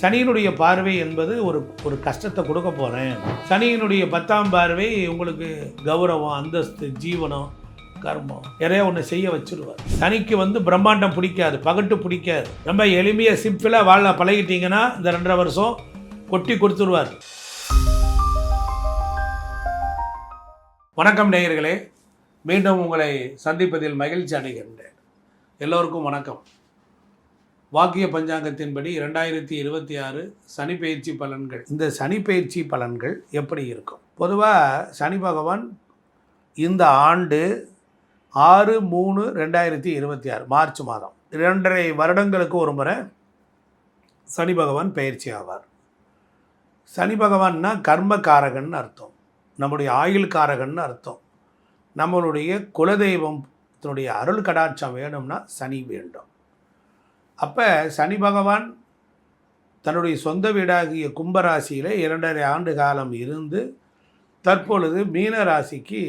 சனியினுடைய பார்வை என்பது ஒரு ஒரு கஷ்டத்தை கொடுக்க போகிறேன் சனியினுடைய பத்தாம் பார்வை உங்களுக்கு கௌரவம் அந்தஸ்து ஜீவனம் கர்மம் நிறைய ஒன்று செய்ய வச்சிருவார். சனிக்கு வந்து பிரம்மாண்டம் பிடிக்காது பகட்டு பிடிக்காது. ரொம்ப எளிமையாக சிம்பிளாக வாழ பழகிட்டீங்கன்னா இந்த ரெண்டரை வருஷம் கொட்டி கொடுத்துருவார். வணக்கம் நேயர்களே. மீண்டும் உங்களை சந்திப்பதில் மகிழ்ச்சி அடைகின்றேன். எல்லோருக்கும் வணக்கம். வாக்கிய பஞ்சாங்கத்தின்படி இரண்டாயிரத்தி இருபத்தி ஆறு சனி பயிற்சி பலன்கள். இந்த சனி பயிற்சி பலன்கள் எப்படி இருக்கும்? பொதுவாக சனி பகவான் இந்த ஆண்டு ஆறு மூணு ரெண்டாயிரத்தி இருபத்தி ஆறு மார்ச் மாதம். இரண்டரை வருடங்களுக்கு ஒரு முறை சனி பகவான் பயிற்சி ஆவார். சனி பகவான்னா கர்மகாரகன் அர்த்தம். நம்முடைய ஆயுள் காரகன் அர்த்தம். நம்மளுடைய குலதெய்வத்தினுடைய அருள் கடாட்சம் வேணும்னா சனி வேண்டும். அப்போ சனி பகவான் தன்னுடைய சொந்த வீடாகிய கும்பராசியில் இரண்டரை ஆண்டு காலம் இருந்து தற்பொழுது மீன ராசிக்கு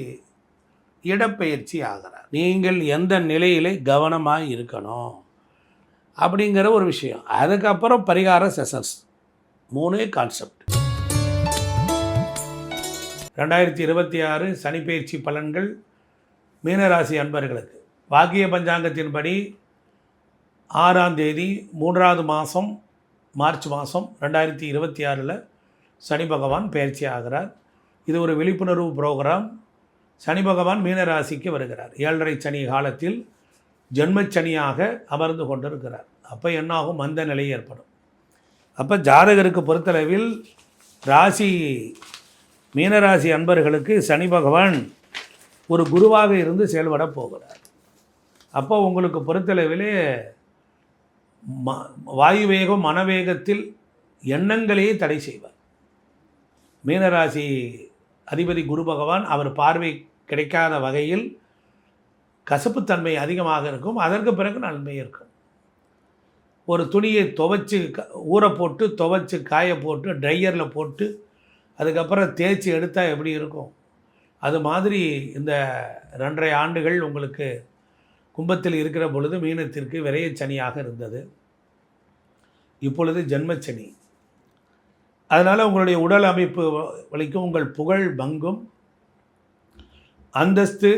இடப்பெயர்ச்சி ஆகிறார். நீங்கள் எந்த நிலையில் கவனமாக இருக்கணும் அப்படிங்கிற ஒரு விஷயம். அதுக்கப்புறம் பரிகார செஷன்ஸ் மூணே கான்செப்ட் ரெண்டாயிரத்தி இருபத்தி ஆறு சனிப்பெயர்ச்சி பலன்கள் மீனராசி அன்பர்களுக்கு. வாக்கிய பஞ்சாங்கத்தின்படி ஆறாம் தேதி மூன்றாவது மாதம் மார்ச் மாதம் ரெண்டாயிரத்தி இருபத்தி ஆறில் சனி பகவான் பயிற்சி ஆகிறார். இது ஒரு விழிப்புணர்வு ப்ரோக்ராம். சனி பகவான் மீனராசிக்கு வருகிறார். ஏழரை சனி காலத்தில் ஜென்மச்சனியாக அமர்ந்து கொண்டிருக்கிறார். அப்போ என்னாகும்? மந்த நிலை ஏற்படும். அப்போ ஜாதகருக்கு பொறுத்தளவில் ராசி மீனராசி அன்பர்களுக்கு சனி பகவான் ஒரு குருவாக இருந்து செயல்பட போகிறார். அப்போ உங்களுக்கு பொறுத்தளவிலே ம வாயு வேகம் மனவேகத்தில் எண்ணங்களையே தடை செய்வார். மீனராசி அதிபதி குரு பகவான் அவர் பார்வை கிடைக்காத வகையில் கசப்புத்தன்மை அதிகமாக இருக்கும். அதற்கு பிறகு நன்மை இருக்கும். ஒரு துணியை துவைச்சு க ஊற போட்டு துவைச்சு காய போட்டு ட்ரையரில் போட்டு அதுக்கப்புறம் தேய்ச்சி எடுத்தால் எப்படி இருக்கும்? அது மாதிரி இந்த ரெண்டரை ஆண்டுகள் உங்களுக்கு கும்பத்தில் இருக்கிற பொழுது மீனத்திற்கு விரையச்சனியாக இருந்தது. இப்பொழுது ஜென்மச்சனி. அதனால் உங்களுடைய உடல் அமைப்பு வலிக்கும் உங்கள் புகழ் பங்கும். அந்தஸ்து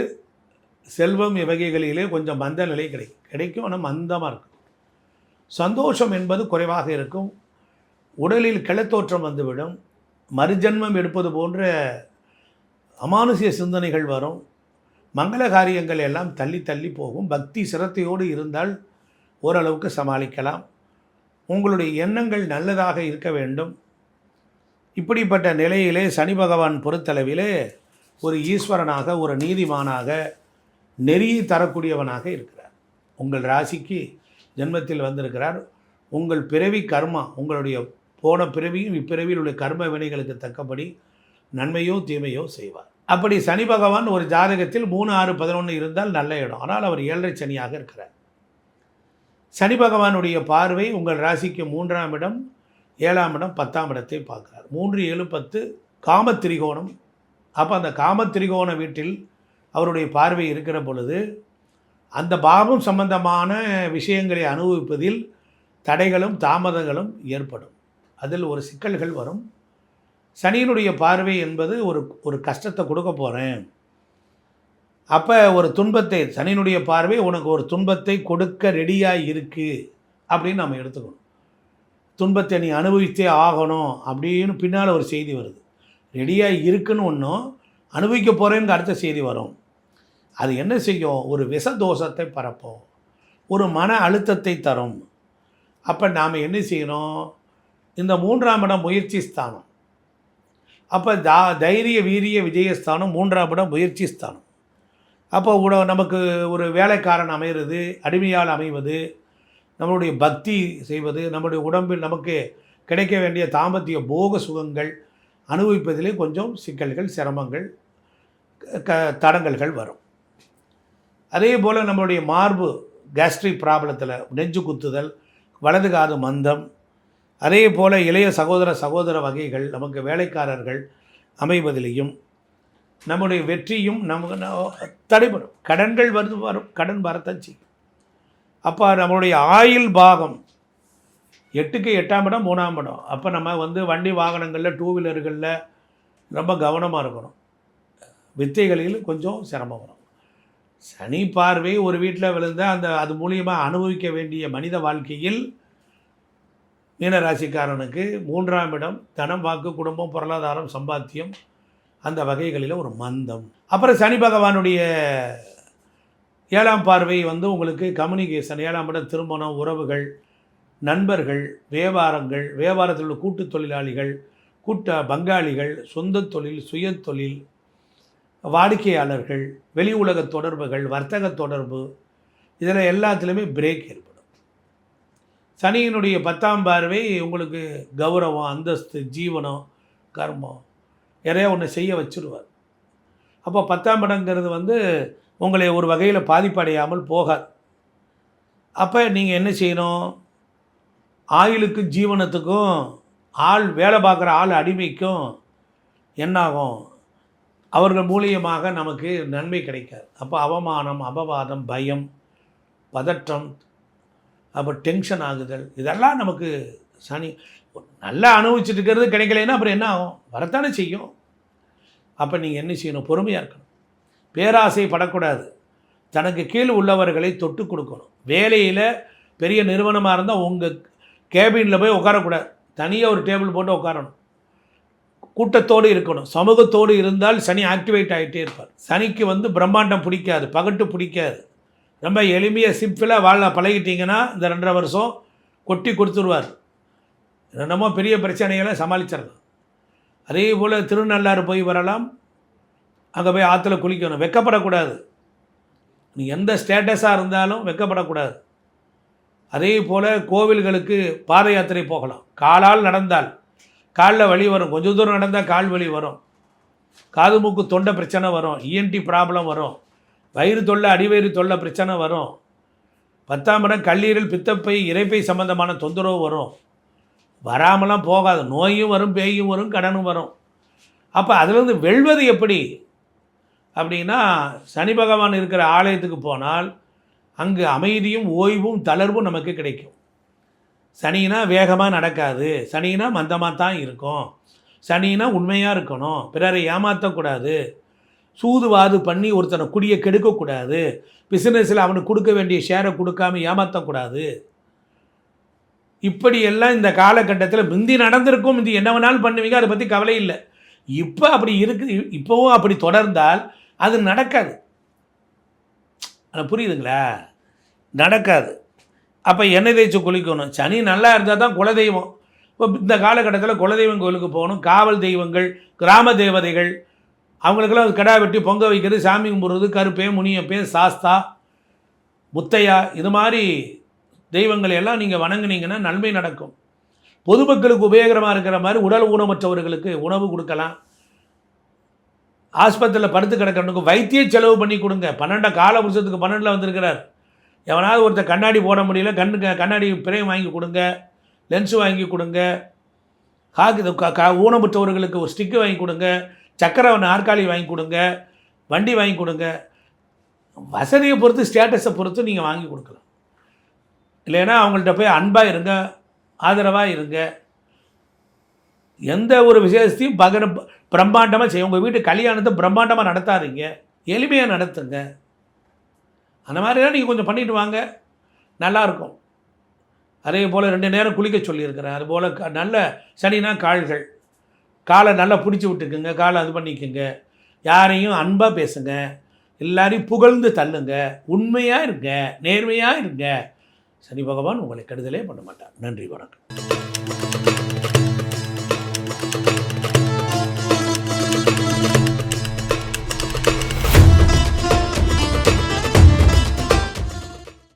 செல்வம் இவ்வகைகளிலே கொஞ்சம் மந்த நிலை கிடைக்கும் கிடைக்கும். ஆனால் மந்தமாக இருக்கும். சந்தோஷம் என்பது குறைவாக இருக்கும். உடலில் கிளத்தோற்றம் வந்துவிடும். மறுஜன்மம் எடுப்பது போன்ற அமானுஷ்ய சிந்தனைகள் வரும். மங்கள காரியங்கள் எல்லாம் தள்ளி தள்ளி போகும். பக்தி சிரத்தையோடு இருந்தால் ஓரளவுக்கு சமாளிக்கலாம். உங்களுடைய எண்ணங்கள் நல்லதாக இருக்க வேண்டும். இப்படிப்பட்ட நிலையிலே சனி பகவான் பொறுத்தளவிலே ஒரு ஈஸ்வரனாக ஒரு நீதிமானாக நெறியை தரக்கூடியவனாக இருக்கிறார். உங்கள் ராசிக்கு ஜென்மத்தில் வந்திருக்கிறார். உங்கள் பிறவி கர்மா உங்களுடைய போன பிறவியும் இப்பிறவியில் உள்ள கர்ம வினைகளுக்கு தக்கபடி நன்மையோ தீமையோ செய்வார். அப்படி சனி பகவான் ஒரு ஜாதகத்தில் மூணு ஆறு பதினொன்று இருந்தால் நல்ல இடம். ஆனால் அவர் ஏழரை சனியாக இருக்கிறார். சனி பகவானுடைய பார்வை உங்கள் ராசிக்கு மூன்றாம் இடம் ஏழாம் இடம் பத்தாம் இடத்தை பார்க்கிறார். மூன்று ஏழு பத்து காமத்திரிகோணம். அப்போ அந்த காமத்திரிகோண வீட்டில் அவருடைய பார்வை இருக்கிற பொழுது அந்த பாவம் சம்பந்தமான விஷயங்களை அனுபவிப்பதில் தடைகளும் தாமதங்களும் ஏற்படும். அதில் ஒரு சிக்கல்கள் வரும். சனியினுடைய பார்வை என்பது ஒரு ஒரு கஷ்டத்தை கொடுக்க போகிறேன் அப்போ ஒரு துன்பத்தை சனியினுடைய பார்வை உனக்கு ஒரு துன்பத்தை கொடுக்க ரெடியாக இருக்குது அப்படின்னு நம்ம எடுத்துக்கணும். துன்பத்தை நீ அனுபவித்தே ஆகணும் அப்படின்னு பின்னால் ஒரு செய்தி வருது. ரெடியாக இருக்குன்னு ஒன்றும் அனுபவிக்க போகிறேன்னு அடுத்த செய்தி வரும். அது என்ன செய்யும்? ஒரு விஷதோஷத்தை பரப்போம். ஒரு மன அழுத்தத்தை தரும். அப்போ நாம் என்ன செய்யணும்? இந்த மூன்றாம் இடம் முயற்சி ஸ்தானம். அப்போ தா தைரிய வீரிய விஜயஸ்தானம் மூன்றாம் இடம் முயற்சி ஸ்தானம். அப்போ உட நமக்கு ஒரு வேலைக்காரன் அமைகிறது அடிமையால் அமைவது நம்மளுடைய பக்தி செய்வது நம்முடைய உடம்பில் நமக்கு கிடைக்க வேண்டிய தாம்பத்திய போக சுகங்கள் அனுபவிப்பதிலே கொஞ்சம் சிக்கல்கள் சிரமங்கள் க தடங்கல்கள் வரும். அதே போல் நம்மளுடைய மார்பு கேஸ்ட்ரிக் ப்ராப்ளத்தில் நெஞ்சு குத்துதல் வலது காது மந்தம் அதே போல் இளைய சகோதர சகோதர வகைகள் நமக்கு வேலைக்காரர்கள் அமைவதிலையும் நம்முடைய வெற்றியும் நமக்கு தடைபடும். கடன்கள் வருது வரும். கடன் வரத்தான் செய்யும். அப்போ நம்மளுடைய ஆயுள் பாகம் எட்டுக்கு எட்டாம் இடம் மூணாம் இடம். அப்போ நம்ம வந்து வண்டி வாகனங்களில் டூ வீலர்களில் ரொம்ப கவனமாக இருக்கணும். வித்தைகளில் கொஞ்சம் சிரமம் வரும். சனி பார்வை ஒரு வீட்டில் விழுந்த அந்த அது மூலியமாக அனுபவிக்க வேண்டிய மனித வாழ்க்கையில் மீனராசிக்காரனுக்கு மூன்றாம் இடம் தனம் வாக்கு குடும்பம் பொருளாதாரம் சம்பாத்தியம் அந்த வகைகளில் ஒரு மந்தம். அப்புறம் சனி பகவானுடைய ஏழாம் பார்வை வந்து உங்களுக்கு கம்யூனிகேஷன் ஏழாம் இடம் திருமணம் உறவுகள் நண்பர்கள் வியாபாரங்கள் வியாபாரத்தில் உள்ள கூட்டு தொழிலாளிகள் கூட்ட பங்காளிகள் சொந்த தொழில் சுய தொழில் வாடிக்கையாளர்கள் வெளி உலக தொடர்புகள் வர்த்தக தொடர்பு இதில் எல்லாத்துலேயுமே பிரேக் ஏற்படும். சனியினுடைய பத்தாம் பார்வை உங்களுக்கு கௌரவம் அந்தஸ்து ஜீவனம் கர்மம் நிறையா ஒன்று செய்ய வச்சுருவார். அப்போ பத்தாம் இடங்கிறது வந்து உங்களை ஒரு வகையில் பாதிப்படையாமல் போகாது. அப்போ நீங்கள் என்ன செய்யணும்? ஆயுளுக்கும் ஜீவனத்துக்கும் ஆள் வேலை பார்க்குற ஆள் அடிமைக்கும் என்னாகும்? அவர்கள் மூலியமாக நமக்கு நன்மை கிடைக்காது. அப்போ அவமானம் அபவாதம் பயம் பதற்றம் அப்போ டென்ஷன் ஆகுதல். இதெல்லாம் நமக்கு சனி நல்லா அனுபவிச்சுட்டு இருக்கிறது கிடைக்கலைன்னா அப்புறம் என்ன ஆகும்? வரத்தானே செய்யும். அப்போ நீங்கள் என்ன செய்யணும்? பொறுமையாக இருக்கணும். பேராசை படக்கூடாது தனக்கு கீழ் உள்ளவர்களை தொட்டு கொடுக்கணும். வேலையில் பெரிய நிறுவனமாக இருந்தால் உங்கள் கேபினில் போய் உட்காரக்கூடாது. தனியாக ஒரு டேபிள் போட்டு உட்காரணும். கூட்டத்தோடு இருக்கணும். சமூகத்தோடு இருந்தால் சனி ஆக்டிவேட் ஆகிட்டே இருப்பார். சனிக்கு வந்து பிரம்மாண்டம் பிடிக்காது. பகட்டு பிடிக்காது. ரொம்ப எளிமையாக சிம்பிளாக வாழ பழகிட்டீங்கன்னா இந்த ரெண்டரை வருஷம் கொட்டி கொடுத்துருவார். என்னமோ பெரிய பிரச்சனைகளை சமாளிச்சிடலாம். அதே போல் திருநள்ளாறு போய் வரலாம். அங்கே போய் ஆற்றுல குளிக்கணும். வெக்கப்படக்கூடாது. நீ எந்த ஸ்டேட்டஸாக இருந்தாலும் வெக்கப்படக்கூடாது. அதே போல் கோவில்களுக்கு பாத யாத்திரை போகலாம். காலால் நடந்தால் காலில் வலி வரும். கொஞ்சம் தூரம் நடந்தால் கால் வலி வரும். காது மூக்கு தொண்டை பிரச்சனை வரும். இஎன்டி ப்ராப்ளம் வரும். வயிறு தொல்லை அடிவயிறு தொல்லை பிரச்சனை வரும். பத்தாம் இடம் கல்லீரல் பித்தப்பை இறைப்பை சம்பந்தமான தொந்தரவு வரும். வராமலாம் போகாது. நோயும் வரும் பேயும் வரும் கடனும் வரும். அப்போ அதுலேருந்து வெல்வது எப்படி? அப்படின்னா சனி பகவான் இருக்கிற ஆலயத்துக்கு போனால் அங்கு அமைதியும் ஓய்வும் தளர்வும் நமக்கு கிடைக்கும். சனினா வேகமாக நடக்காது. சனினா மந்தமாக தான் இருக்கும். சனினா உண்மையாக இருக்கணும். பிறரை ஏமாற்றக்கூடாது சூதுவாது பண்ணி ஒருத்தனை குடியை கெடுக்கக்கூடாது. பிஸ்னஸில் அவனுக்கு கொடுக்க வேண்டிய ஷேரை கொடுக்காம ஏமாற்றக்கூடாது இப்படியெல்லாம் இந்த காலகட்டத்தில் முந்தி நடந்திருக்கும் இது என்ன வேணாலும் பண்ணுவீங்க அதை பற்றி கவலை இல்லை. இப்போ அப்படி இருக்கு இப்போவும் அப்படி தொடர்ந்தால் அது நடக்காது. அது புரியுதுங்களா? நடக்காது. அப்போ எண்ணெய் தேய்ச்சி குளிக்கணும். சனி நல்லா இருந்தால் தான் குலதெய்வம். இப்போ இந்த காலகட்டத்தில் குலதெய்வம் கோயிலுக்கு போகணும். காவல் தெய்வங்கள் கிராம தேவதைகள் அவங்களுக்கெல்லாம் கிடா வெட்டி பொங்க வைக்கிறது சாமி கும்பிட்றது கருப்பே முனியப்பே சாஸ்தா முத்தையா இது மாதிரி தெய்வங்களை எல்லாம் நீங்கள் வணங்குனீங்கன்னா நன்மை நடக்கும். பொதுமக்களுக்கு உபயோகரமாக இருக்கிற மாதிரி உடல் ஊனமற்றவர்களுக்கு உணவு கொடுக்கலாம். ஆஸ்பத்திரியில் படுத்து கிடக்கிறவனுக்கு வைத்திய செலவு பண்ணி கொடுங்க. பன்னெண்டு கால புருஷத்துக்கு பன்னெண்டில் வந்திருக்கிறார். எவனாவது ஒருத்தர் கண்ணாடி போட முடியல கண்ணு கண்ணாடி பிரேம் வாங்கி கொடுங்க லென்ஸு வாங்கி கொடுங்க. காக்கு ஊனமுற்றவர்களுக்கு ஒரு ஸ்டிக்கு வாங்கி கொடுங்க. சக்கரை நாற்காலி வாங்கி கொடுங்க வண்டி வாங்கி கொடுங்க. வசதியை பொறுத்து ஸ்டேட்டஸை பொறுத்து நீங்கள் வாங்கி கொடுக்கலாம். இல்லைன்னா அவங்கள்ட்ட போய் அன்பாக இருங்க ஆதரவாக இருங்க. எந்த ஒரு விசேஷத்தையும் பகர பிரம்மாண்டமாக செய்ய உங்கள் வீட்டு கல்யாணத்தை பிரம்மாண்டமாக நடத்தாதீங்க. எளிமையாக நடத்துங்க. அந்த மாதிரிலாம் நீங்கள் கொஞ்சம் பண்ணிட்டு வாங்க. நல்லாயிருக்கும் அதே போல் ரெண்டு நேரம் குளிக்க சொல்லியிருக்கிறேன் அதுபோல் க நல்ல சனினா கால்கள். காலை நல்லா பிடிச்சி விட்டுக்குங்க காலை அது பண்ணிக்கோங்க. யாரையும் அன்பாக பேசுங்க எல்லாரையும் புகழ்ந்து தள்ளுங்க உண்மையாக இருங்க நேர்மையாக இருங்க. சனி பகவான் உங்களை கெடுதலே பண்ண மாட்டார். நன்றி வணக்கம்.